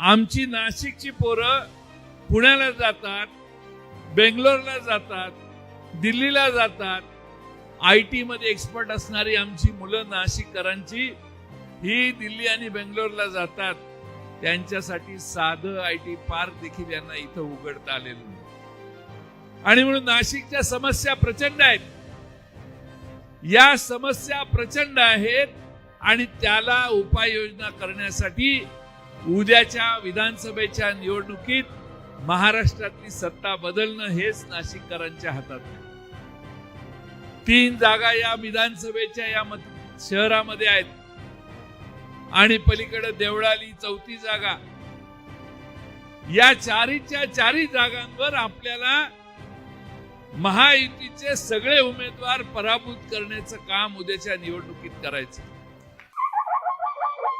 आमची नाशिकची पोरं पुण्याला जातात बेंगलोरला जातात दिल्लीला जातात. आय टीमध्ये एक्सपर्ट असणारी आमची मुलं नाशिककरांची ही दिल्ली आणि बेंगलोरला जातात. त्यांच्यासाठी साधं आय टी पार्क देखील यांना इथं उघडता आलेलं नाही. आणि म्हणून नाशिकच्या समस्या प्रचंड आहेत. या समस्या प्रचंड आहेत आणि त्याला उपाययोजना करण्यासाठी उद्याच्या विधानसभेच्या निवडणुकीत महाराष्ट्रातली सत्ता बदलणं हेच नाशिककरांच्या हातात आहे. तीन जागा या विधानसभेच्या या मत शहरामध्ये आहेत. आणि पलीकडे देवळाली चौथी जागा. या चारीच्या चारी जागांवर आपल्याला महायुतीचे सगळे उमेदवार पराभूत करण्याचं काम उद्याच्या निवडणुकीत करायचं Woo!